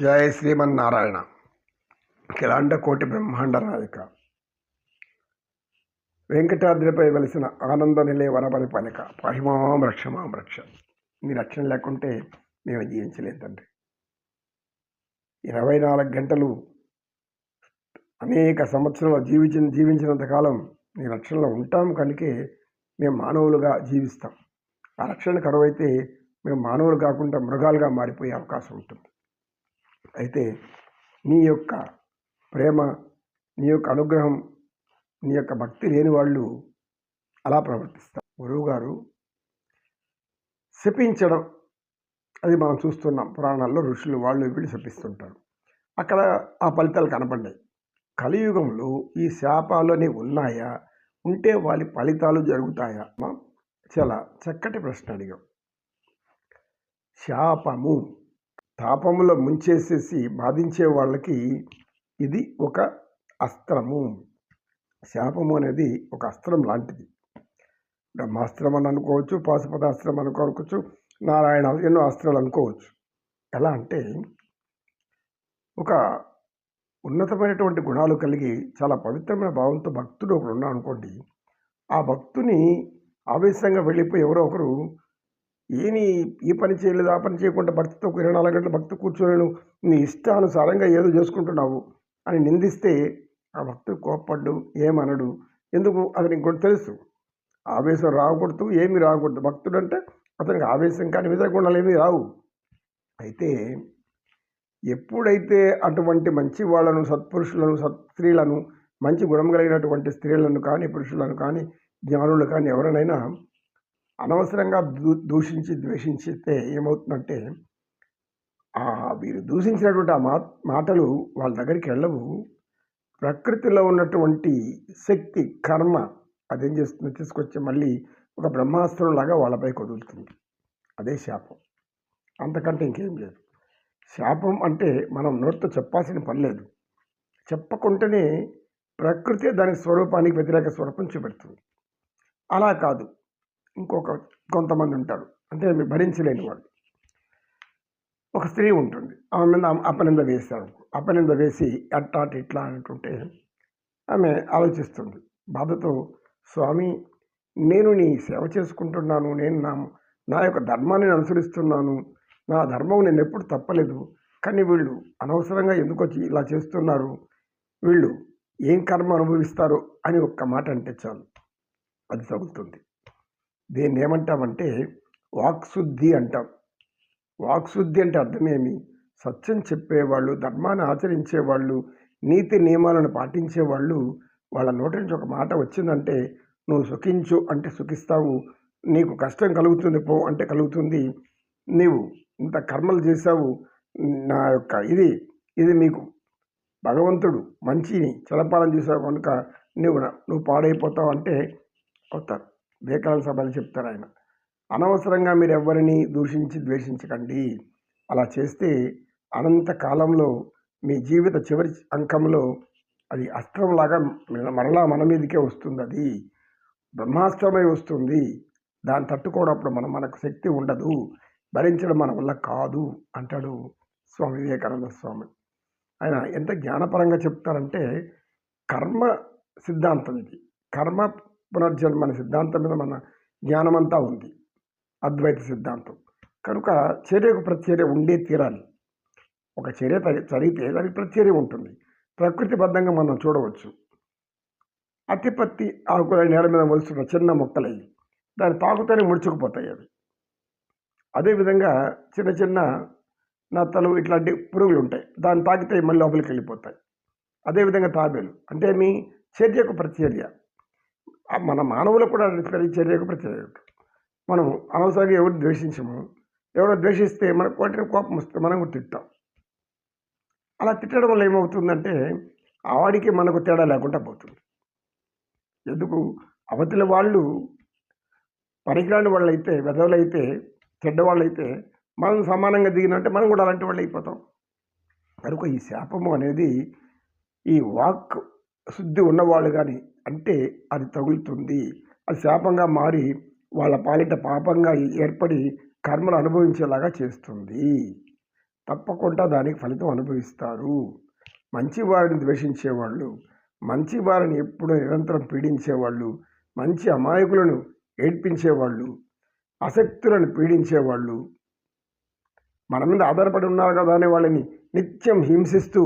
జయ శ్రీమన్నారాయణ. కిలాండ కోటి బ్రహ్మాండ నాయక వెంకటాద్రిపై వెలిసిన ఆనంద నిలయ వరపరి పలిక పాహిమాం రక్షమాం రక్ష. మీ రక్షణ లేకుంటే మేము జీవించలేదండి తండ్రి. ఇరవై నాలుగు గంటలు అనేక సంవత్సరాలు జీవించిన జీవించినంత కాలం నీ రక్షణలో ఉంటాం కనుకే మేము మానవులుగా జీవిస్తాం. ఆ రక్షణ కరువైతే మేము మానవులు కాకుండా మృగాలుగా మారిపోయే అవకాశం ఉంటుంది. అయితే నీ యొక్క ప్రేమ నీ యొక్క అనుగ్రహం నీ యొక్క భక్తి లేని వాళ్ళు అలా ప్రవర్తిస్తారు. గురువు గారు శపించడం అది మనం చూస్తున్నాం పురాణాల్లో ఋషులు వాళ్ళు వీళ్ళు శపిస్తుంటారు. అక్కడ ఆ ఫలితాలు కనపడ్డాయి. కలియుగంలో ఈ శాపాలు అనేవి ఉన్నాయా? ఉంటే వాళ్ళ ఫలితాలు జరుగుతాయా? చాలా చక్కటి ప్రశ్న అడిగాం శాపము తాపములో ముంచేసేసి బాధించే వాళ్ళకి ఇది ఒక అస్త్రము. శాపము అనేది ఒక అస్త్రం లాంటిది. బ్రహ్మాస్త్రం అని అనుకోవచ్చు పాశుపదాస్త్రం అనుకోవచ్చు నారాయణ ఎన్నో అస్త్రాలు అనుకోవచ్చు. ఎలా అంటే ఒక ఉన్నతమైనటువంటి గుణాలు కలిగి చాలా పవిత్రమైన భావంతో భక్తుడు ఒకడు ఉన్నాడు అనుకోండి ఆ భక్తుని ఆవేశంగా వెళ్ళిపోయి ఎవరో ఒకరు ఏమి ఈ పని చేయలేదు ఆ పని చేయకుండా భక్తితో ఒక ఇరవై నాలుగు గంటల భక్తి కూర్చోలేను నీ ఇష్టానుసారంగా ఏదో చేసుకుంటున్నావు అని నిందిస్తే ఆ భక్తుడు కోప్పడ్డు ఏమనడు. ఎందుకు? అతనికి కూడా తెలుసు. ఆవేశం రాకూడదు ఏమి రాకూడదు. భక్తుడు అంటే అతనికి ఆవేశం కానీ విధ గుణాలు ఏమీ రావు. అయితే ఎప్పుడైతే అటువంటి మంచి వాళ్ళను సత్పురుషులను సత్ స్త్రీలను మంచి గుణం కలిగినటువంటి స్త్రీలను కానీ పురుషులను కానీ జ్ఞానులు కానీ ఎవరినైనా అనవసరంగా దూ దూషించి ద్వేషించితే ఏమవుతుందంటే వీరు దూషించినటువంటి ఆ మా మాటలు వాళ్ళ దగ్గరికి వెళ్ళవు. ప్రకృతిలో ఉన్నటువంటి శక్తి కర్మ అదేం చేస్తుంది? తీసుకొచ్చి మళ్ళీ ఒక బ్రహ్మాస్త్రం లాగా వాళ్ళపై కదులుతుంది అదే శాపం. అంతకంటే ఇంకేం లేదు. శాపం అంటే మనం నోటితో చెప్పాల్సిన పని లేదు. చెప్పకుంటేనే ప్రకృతి దాని స్వరూపానికి వ్యతిరేక స్వరూపం చూపెడుతుంది. అలా కాదు. ఇంకొక కొంతమంది ఉంటారు. అంటే భరించలేని వాళ్ళు. ఒక స్త్రీ ఉంటుంది. ఆమె మీద అపనింద వేశారు. అపనింద వేసి అట్టా ఇట్లా అంటుంటే ఆమె ఆలోచిస్తుంది. బాధతో స్వామి నేను నీ సేవ చేసుకుంటున్నాను. నేను నా నా యొక్క ధర్మాన్ని అనుసరిస్తున్నాను. నా ధర్మం నేను ఎప్పుడు తప్పలేదు. కానీ వీళ్ళు అనవసరంగా ఎందుకు వచ్చి ఇలా చేస్తున్నారు? వీళ్ళు ఏం కర్మ అనుభవిస్తారు అని ఒక్క మాట అంటే చాలు. అది తగులుతుంది. దీన్ని ఏమంటామంటే వాక్శుద్ధి అంటాం. వాక్శుద్ధి అంటే అర్థమేమి? సత్యం చెప్పేవాళ్ళు ధర్మాన్ని ఆచరించేవాళ్ళు నీతి నియమాలను పాటించేవాళ్ళు వాళ్ళ నోటి నుంచి ఒక మాట వచ్చిందంటే నువ్వు సుఖించు అంటే సుఖిస్తావు నీకు కష్టం కలుగుతుంది పో అంటే కలుగుతుంది నీవు ఇంత కర్మలు చేశావు నా యొక్క ఇది ఇది మీకు భగవంతుడు మంచిని చలపాలని చూసావు కనుక నువ్వు నువ్వు పాడైపోతావు అంటే అవుతారు. వివేకానంద సభలు చెప్తారు ఆయన. అనవసరంగా మీరు ఎవరిని దూషించి ద్వేషించకండి. అలా చేస్తే అనంత కాలంలో మీ జీవిత చివరి అంకంలో అది అస్త్రంలాగా మరలా మన మీదకే వస్తుంది అది బ్రహ్మాస్త్రమై వస్తుంది. దాన్ని తట్టుకోవడప్పుడు మనం మనకు శక్తి ఉండదు. భరించడం మన వల్ల కాదు అంటాడు స్వామి వివేకానంద స్వామి. ఆయన ఎంత జ్ఞానపరంగా చెప్తారంటే కర్మ సిద్ధాంతం ఇది. కర్మ పునర్జన్మ అనే సిద్ధాంతం మీద మన జ్ఞానమంతా ఉంది. అద్వైత సిద్ధాంతం. కనుక చర్యకు ప్రతిచర్య ఉండే తీరాలి. ఒక చర్య చదివితే దానికి ప్రతిచర్య ఉంటుంది. ప్రకృతిబద్ధంగా మనం చూడవచ్చు. అతిపత్తి ఆకుల నేల మీద మొలుస్తున్న చిన్న మొక్కలయ్యి దాన్ని తాకుతూనే ముడుచుకుపోతాయి అవి. అదేవిధంగా చిన్న చిన్న నత్తలు ఇట్లాంటి పురుగులు ఉంటాయి దాన్ని తాకితే మళ్ళీ లోపలికి వెళ్ళిపోతాయి అదేవిధంగా తాబేలు. అంటే మీ చర్యకు ప్రతిచర్య మన మానవులు కూడా చర్యకు ప్రతిచర్యకు మనం అనవసరంగా ఎవరు ద్వేషించము. ఎవరో ద్వేషిస్తే మనకు వాటిని కోపం వస్తే మనం కూడా తిట్టాం. అలా తిట్టడం వల్ల ఏమవుతుందంటే ఆవాడికి మనకు తేడా లేకుండా పోతుంది. ఎందుకు? అవతల వాళ్ళు పనికిరాని వాళ్ళు అయితే వెధవలు అయితే చెడ్డవాళ్ళు అయితే మనం సమానంగా దిగినంటే మనం కూడా అలాంటి వాళ్ళు అయిపోతాం. కనుక ఈ శాపము అనేది ఈ వాక్ శుద్ధి ఉన్నవాళ్ళు కానీ అంటే అది తగులుతుంది. అది శాపంగా మారి వాళ్ళ పాలిట పాపంగా ఏర్పడి కర్మను అనుభవించేలాగా చేస్తుంది. తప్పకుండా దానికి ఫలితం అనుభవిస్తారు. మంచి వారిని ద్వేషించేవాళ్ళు మంచి వారిని ఎప్పుడూ నిరంతరం పీడించేవాళ్ళు మంచి అమాయకులను ఏడ్పించేవాళ్ళు అసక్తులను పీడించేవాళ్ళు మన మీద ఆధారపడి ఉన్నారు కదా అనే వాళ్ళని నిత్యం హింసిస్తూ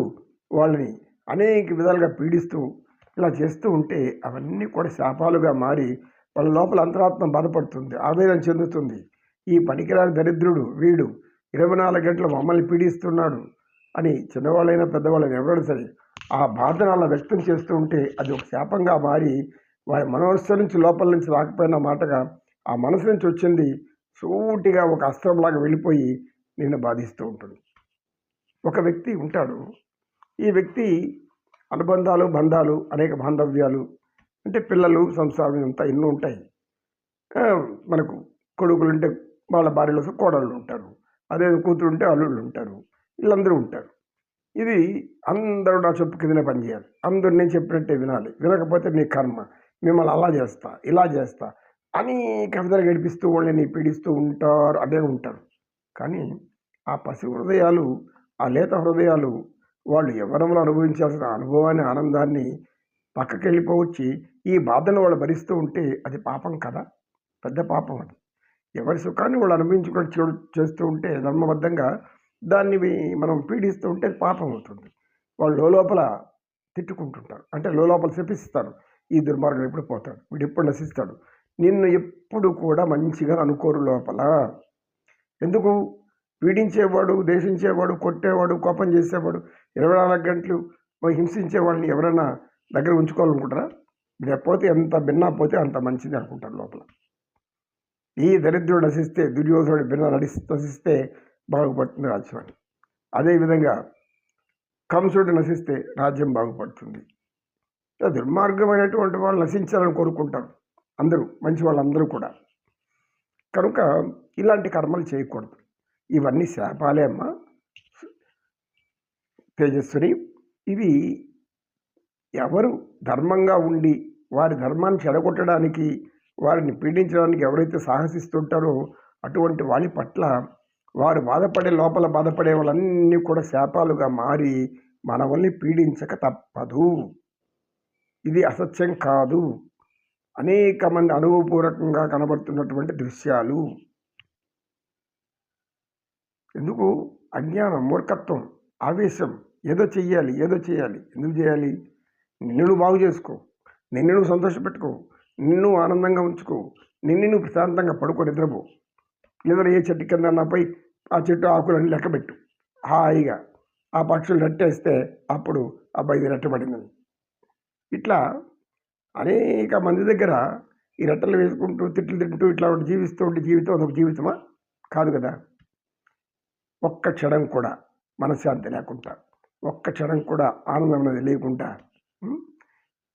వాళ్ళని అనేక విధాలుగా పీడిస్తూ ఇలా చేస్తూ ఉంటే అవన్నీ కూడా శాపాలుగా మారి వాళ్ళ లోపల అంతరాత్మ బాధపడుతుంది ఆవేదన చెందుతుంది. ఈ పనికిరాని దరిద్రుడు వీడు ఇరవై నాలుగు గంటలు మమ్మల్ని పీడిస్తున్నాడు అని చిన్నవాళ్ళైనా పెద్దవాళ్ళైనా ఎవరైనా సరే ఆ బాధను అలా వ్యక్తం చేస్తూ ఉంటే అది ఒక శాపంగా మారి వారి మనస్సు నుంచి లోపల నుంచి రాకపోయిన మాటగా ఆ మనసు నుంచి వచ్చింది. సూటిగా ఒక అస్త్రంలాగా వెళ్ళిపోయి నిన్ను బాధిస్తూ ఉంటుంది. ఒక వ్యక్తి ఉంటాడు. ఈ వ్యక్తి అనుబంధాలు బంధాలు అనేక బాంధవ్యాలు. అంటే పిల్లలు సంసారం అంతా ఎన్నో ఉంటాయి. మనకు కొడుకులు ఉంటే వాళ్ళ భార్యలో కోడళ్ళు ఉంటారు. అదే కూతురు ఉంటే అల్లుళ్ళు ఉంటారు. వీళ్ళందరూ ఉంటారు. ఇది అందరూ నా చెప్పు కిందనే పనిచేయాలి. అందరూ నేను చెప్పినట్టే వినాలి. వినకపోతే నీ కర్మ. మిమ్మల్ని అలా చేస్తా ఇలా చేస్తా. అనేక విధాలు గడిపిస్తూ వాళ్ళని పీడిస్తూ ఉంటారు అదే ఉంటారు. కానీ ఆ పసి హృదయాలు ఆ లేత హృదయాలు వాళ్ళు యవ్వనంలో అనుభవించాల్సిన అనుభవాన్ని ఆనందాన్ని పక్కకి వెళ్ళిపోవచ్చి ఈ బాధను వాళ్ళు భరిస్తూ ఉంటే అది పాపం కదా? పెద్ద పాపం అది. ఎవరి సుఖాన్ని వాళ్ళు అనుభవించుకొని చూ చేస్తూ ఉంటే ధర్మబద్ధంగా దాన్ని మనం పీడిస్తూ ఉంటే పాపం అవుతుంది. వాళ్ళు లోపల తిట్టుకుంటుంటారు. అంటే లోపల శపిస్తారు. ఈ దుర్మార్గుడు ఎప్పుడు పోతాడు? వీడు ఎప్పుడు నశిస్తాడు? నిన్ను ఎప్పుడు కూడా మంచిగా అనుకోరు లోపల. ఎందుకు? పీడించేవాడు దేశించేవాడు కొట్టేవాడు కోపం చేసేవాడు ఇరవై నాలుగు గంటలు హింసించే వాళ్ళని ఎవరైనా దగ్గర ఉంచుకోవాలనుకుంటారా? లేకపోతే ఎంత భిన్నా పోతే అంత మంచిది అనుకుంటారు లోపల. ఈ దరిద్రుడు నశిస్తే దుర్యోధనుడు భిన్న నడిసి నశిస్తే బాగుపడుతుంది రాజ్యం అదేవిధంగా కంసుడు నశిస్తే రాజ్యం బాగుపడుతుంది. దుర్మార్గమైనటువంటి వాళ్ళు నశించాలని కోరుకుంటారు అందరూ మంచి వాళ్ళందరూ కూడా. కనుక ఇలాంటి కర్మలు చేయకూడదు. ఇవన్నీ శాపాలే అమ్మా. తేజస్విని. ఇవి ఎవరు ధర్మంగా ఉండి వారి ధర్మాన్ని చెడగొట్టడానికి వారిని పీడించడానికి ఎవరైతే సాహసిస్తుంటారో అటువంటి వాళ్ళ పట్ల వారు బాధపడే లోపల బాధపడే వాళ్ళన్నీ కూడా శాపాలుగా మారి మనవల్ని పీడించక తప్పదు. ఇది అసత్యం కాదు. అనేక మంది అనుభవపూర్వకంగా కనబడుతున్నటువంటి దృశ్యాలు. ఎందుకు? అజ్ఞానం మూర్ఖత్వం. ఆవేశం. ఏదో చెయ్యాలి ఏదో చేయాలి ఎందుకు చేయాలి నిన్ను బాగు చేసుకో. నిన్ను సంతోషపెట్టుకో. నిన్ను ఆనందంగా ఉంచుకో. నిన్ను నువ్వు ప్రశాంతంగా పడుకో నిద్రపో. లేదా ఏ చెట్టు కింద నాపై ఆ చెట్టు ఆకులన్నీ లెక్కబెట్టు హాయిగా. ఆ పక్షులు రెట్టేస్తే అప్పుడు అబ్బాయి ఇది రెట్టబడిందని ఇట్లా అనేక మంది దగ్గర ఈ రెట్టలు వేసుకుంటూ తిట్లు తింటూ ఇట్లా జీవిస్తూ ఉంటే జీవితం అదొక జీవితమా? కాదు కదా. ఒక్క క్షణం కూడా. మనశ్శాంతి లేకుండా ఒక్క క్షణం కూడా ఆనందం అనేది లేకుండా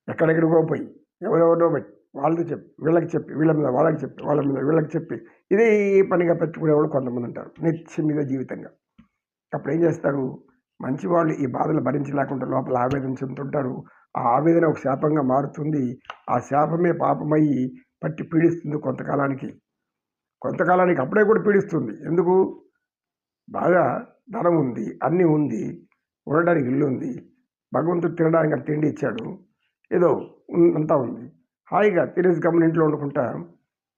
ఎక్కడెక్కడికో పోయి ఎవరెవరో పెట్టి వాళ్ళతో చెప్పి వీళ్ళకి చెప్పి వీళ్ళ మీద వాళ్ళకి చెప్పి వాళ్ళ మీద వీళ్ళకి చెప్పి ఇదే పనిగా పెట్టుకునేవాళ్ళు కొంతమంది ఉంటారు నిత్యం మీద జీవితంగా. అప్పుడు ఏం చేస్తారు? మంచి వాళ్ళు ఈ బాధలు భరించలేకుండా లోపల ఆవేదన చెందుతుంటారు. ఆ ఆవేదన ఒక శాపంగా మారుతుంది. ఆ శాపమే పాపమయ్యి పట్టి పీడిస్తుంది కొంతకాలానికి. కొంతకాలానికి అప్పుడే కూడా పీడిస్తుంది. ఎందుకు? బాగా ధనం ఉంది అన్నీ ఉంది ఉండడానికి ఇల్లు ఉంది భగవంతుడు తినడానికి తిండి ఇచ్చాడు. ఏదో అంతా ఉంది. హాయిగా తినేసి గమని ఇంట్లో వండుకుంటా.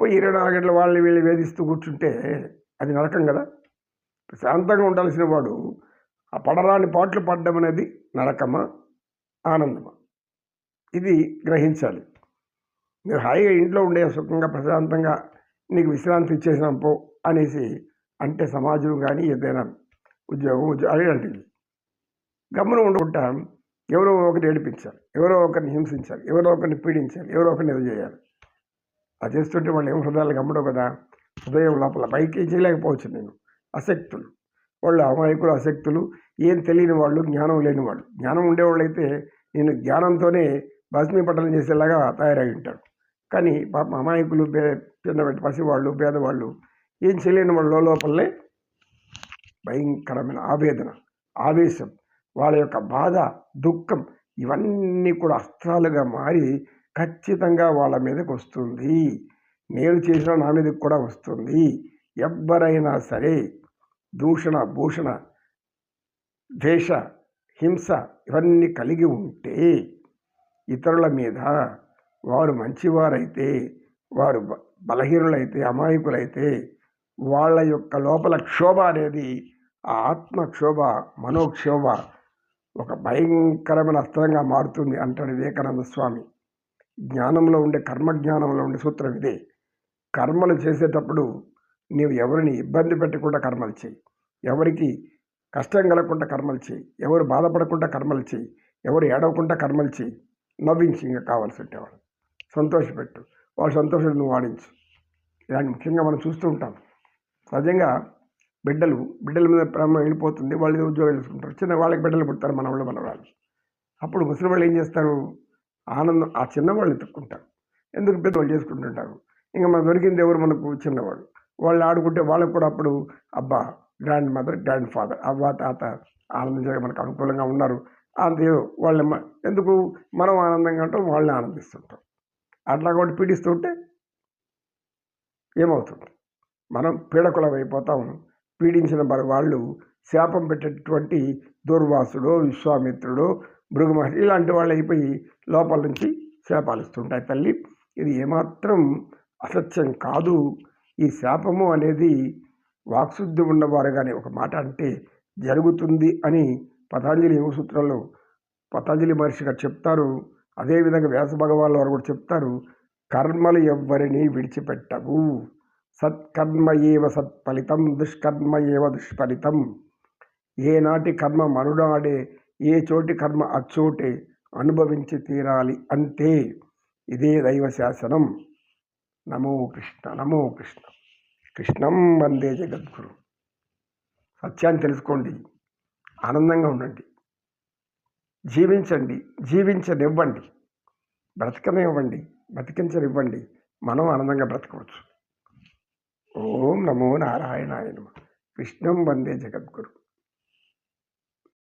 పోయి ఇరవై నాలుగు గంటల వాళ్ళని వీళ్ళు వేధిస్తూ కూర్చుంటే అది నరకం కదా? ప్రశాంతంగా ఉండాల్సిన వాడు ఆ పడరాని పాటలు పడడం అనేది నరకమా? ఆనందమా? ఇది గ్రహించాలి. మీరు హాయిగా ఇంట్లో ఉండే సుఖంగా ప్రశాంతంగా నీకు విశ్రాంతి ఇచ్చేసినాం పో అనేసి అంటే సమాజం కానీ ఏదైనా ఉద్యోగం ఉద్యోగం అలాంటివి గమనం ఉండకుండా ఎవరో ఒకరిని ఏడిపించాలి ఎవరో ఒకరిని హింసించాలి ఎవరో ఒకరిని పీడించాలి ఎవరో ఒకరిని ఇది చేయాలి. అది చేస్తుంటే వాళ్ళు ఏం హృదయాలు గమ్మడం కదా. హృదయం లోపల పైకి చేయలేకపోవచ్చు నేను. అశక్తులు. వాళ్ళు అమాయకులు అశక్తులు. ఏం తెలియని వాళ్ళు జ్ఞానం లేని వాళ్ళు. జ్ఞానం ఉండేవాళ్ళు అయితే నేను జ్ఞానంతోనే భస్మీపట్టణం చేసేలాగా తయారై ఉంటాడు కానీ పాప అమాయకులు పే చిన్నపెట్టి పసివాళ్ళు పేదవాళ్ళు ఏం చేయలేని వాళ్ళ లోపలనే భయంకరమైన ఆవేదన ఆవేశం వాళ్ళ యొక్క బాధ దుఃఖం ఇవన్నీ కూడా అస్త్రాలుగా మారి ఖచ్చితంగా వాళ్ళ మీదకి వస్తుంది. నేను చేసిన నా మీదకి కూడా వస్తుంది. ఎవ్వరైనా సరే దూషణ భూషణ ద్వేష హింస ఇవన్నీ కలిగి ఉంటే ఇతరుల మీద వారు మంచివారైతే వారు బ- బలహీనులైతే అమాయకులైతే వాళ్ళ యొక్క లోపల క్షోభ అనేది ఆ ఆత్మ క్షోభ మనోక్షోభ ఒక భయంకరమైన అస్త్రంగా మారుతుంది అంటాడు వివేకానంద స్వామి. జ్ఞానంలో ఉండే కర్మ జ్ఞానంలో ఉండే సూత్రం ఇదే. కర్మలు చేసేటప్పుడు నీవు ఎవరిని ఇబ్బంది పెట్టకుండా కర్మలు చేయి. ఎవరికి కష్టం కలగకుండా కర్మలు చేయి. ఎవరు బాధపడకుండా కర్మలు చేయి. ఎవరు ఏడవకుండా కర్మలు చేయి. నవ్వించి ఇంకా కావాల్సి ఉంటేవాడు సంతోషపెట్టు. వాళ్ళు సంతోషం నువ్వు వాడించు ఇలాంటి ముఖ్యంగా మనం చూస్తూ ఉంటాం. సహజంగా బిడ్డలు బిడ్డల మీద ప్రేమ వెళ్ళిపోతుంది వాళ్ళు ఏదో ఉద్యోగాలు చేసుకుంటారు. చిన్న వాళ్ళకి బిడ్డలు పుడతారు మన వాళ్ళు మన వాళ్ళు. అప్పుడు ముసలి వాళ్ళు ఏం చేస్తారు? ఆనందం ఆ చిన్నవాళ్ళు ఎత్తుక్కుంటారు. ఎందుకు పెద్దవాళ్ళు చేసుకుంటుంటారు? ఇంకా మన దొరికింది ఎవరు? మనకు చిన్నవాళ్ళు. వాళ్ళు ఆడుకుంటే వాళ్ళకు కూడా అప్పుడు అబ్బా గ్రాండ్ మదర్ గ్రాండ్ ఫాదర్ అవ్వ తాత ఆనందించగా మనకు అనుకూలంగా ఉన్నారు. అంతే వాళ్ళ ఎందుకు? మనం ఆనందంగా ఉంటాం వాళ్ళని ఆనందిస్తుంటాం అట్లా కూడా పీడిస్తుంటే ఏమవుతుంది? మనం పీడకులం అయిపోతాం పీడించిన మరి వాళ్ళు శాపం పెట్టేటటువంటి దుర్వాసుడు విశ్వామిత్రుడు భృగుమహర్షి ఇలాంటి వాళ్ళు అయిపోయి లోపల నుంచి శాపాలు ఇస్తుంటాయి తల్లి. ఇది ఏమాత్రం అసత్యం కాదు. ఈ శాపము అనేది వాక్శుద్ధి ఉన్నవారు కానీ ఒక మాట అంటే జరుగుతుంది అని పతాంజలి యోగసూత్రంలో పతాంజలి మహర్షి గారు చెప్తారు. అదేవిధంగా వ్యాస భగవాన్ వారు కూడా చెప్తారు. కర్మలు ఎవ్వరిని విడిచిపెట్టవు. సత్కర్మ ఏవ సత్ఫలితం దుష్కర్మ ఏవ దుష్ఫలితం ఏనాటి కర్మ మరునాడే ఏ చోటి కర్మ అచ్చోటే అనుభవించి తీరాలి అంతే. ఇదే దైవ శాసనం నమో కృష్ణ నమో కృష్ణ. కృష్ణం వందే జగద్గురు. సత్యాన్ని తెలుసుకోండి. ఆనందంగా ఉండండి. జీవించండి. జీవించనివ్వండి. బ్రతకనివ్వండి. బ్రతికించనివ్వండి. మనం ఆనందంగా బ్రతకవచ్చు. ఓం నమో నారాయణాయ నమ. విష్ణుం వందే జగద్గురు.